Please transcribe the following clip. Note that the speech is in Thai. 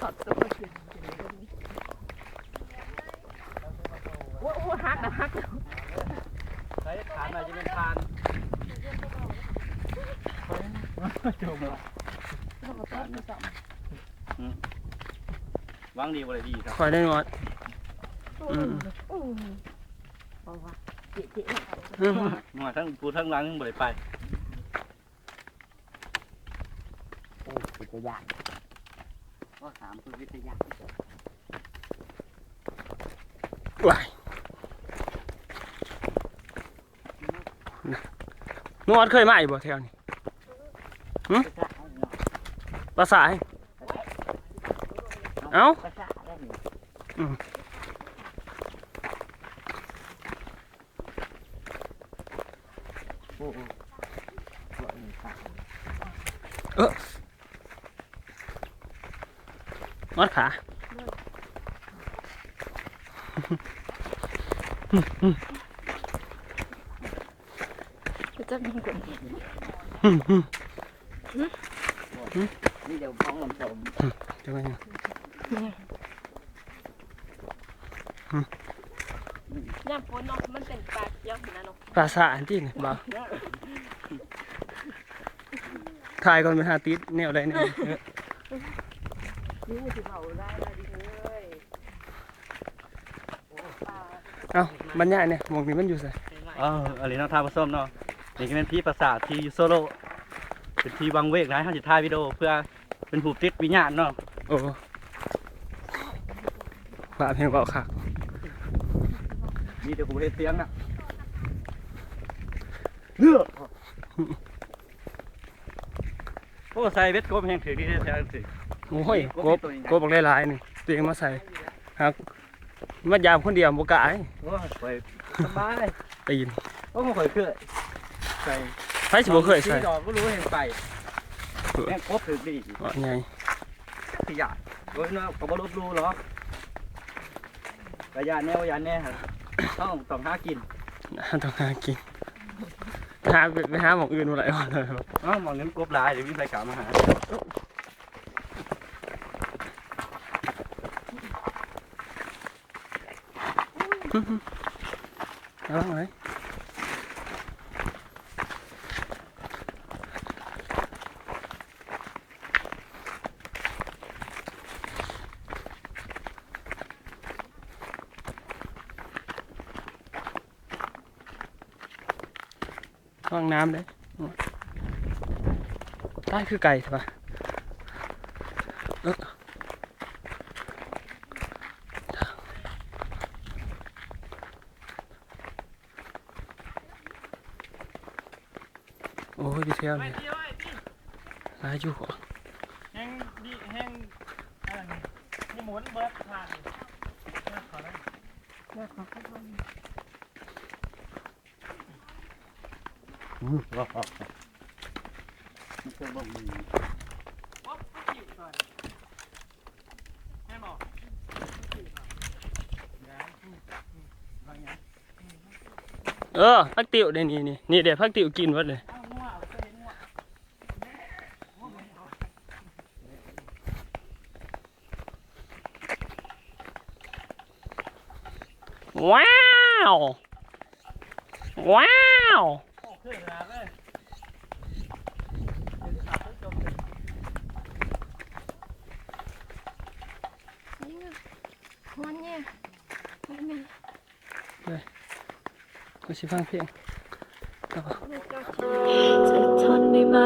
ถอดตัวขึ้นโอ้โหฮักนะฮักนะใช้ฐานหน่อยจะเป็นทานจมละวางดีบ่ได้ดีครับคอยได้งอดอืมอืมบอกว่าเจ๊เจ๊อืมมาทั้งปูทั้งหลังบ่ได้ไปโอ้วิทยาก็ ถามคือวิทยาว้ายงอดเคยมาอีกบ่แถวนี้ภาษาให้เอ้าภาษาได้นี่อืมโอ้โหบ่มีภาษางอดขาจะมีคนนี่เดี๋ยวพ้องลำสมเดี๋ยวก่อนนะย่ำฝนเนาะมันเป็นปลาเยอะนะเนาะภาษาอันที่นี่บ่าวถ่ายก่อนไปหาติดแนวใดแนวหนึ่งเออ นี่สิเผาได้ได้ดีเลยเอ้าบรรยายเนี่ยหมองนี้มันอยู่ไสเอออะไรเนาะทาผสมเนาะนี่ก็เป็นพี่ประสาทที่อยู่โซโลเป็นที่วังเวกนะให้สิถ่ายวิดีโอเพื่อเป็นผู้ติดวิญญาณเนาะโอ้บาเพลงเบาคักมีแต่กูเฮ็ดเสียงน่ะเลือกโอ้ใส่เบ็ดกบแห่งถือที่แท้ๆถือ โอ้ยกบกบบอกหลายๆนี่ตัวเองมาใส่ฮักมายามคนเดียวบ่กล้าให้โอ้ยไปสบายตีนโอ้ไม่เคยเคยใส่ไผสิบ่เคยใส่ดอกก็รู้เห็นไปแม่งครบถือดีว่าไงขยะโดยเนาะก็บ่ลบรู้หรอกกระยาแนวยาแน่ครับต้องต้องหากินต้องหากินหาไปหาหมองอื่นบ่ได้ว่าเลยเอ้ามองเงินกบหลายเดี๋ยวมีใครกลับมาหา เอาไว้ห้องน้ำเลยใต้คือไก่ใช่ปะเอ้อ โอ้ยดีเทลเลยลายอยู่หัวแห้งดีแห้งอะไรนี่หมุนเบิดผ่านขอได้อืมว้าวมันคือบ่มีเออพักติวเดี๋ยวนี้นี่นี่เดี๋ยวพักติวกินหมดเลย ว้าว ว้าวมันเนี่ยมันเนี่ยกูสิฟังเพลงเจ้าชีจะทนได้ไหม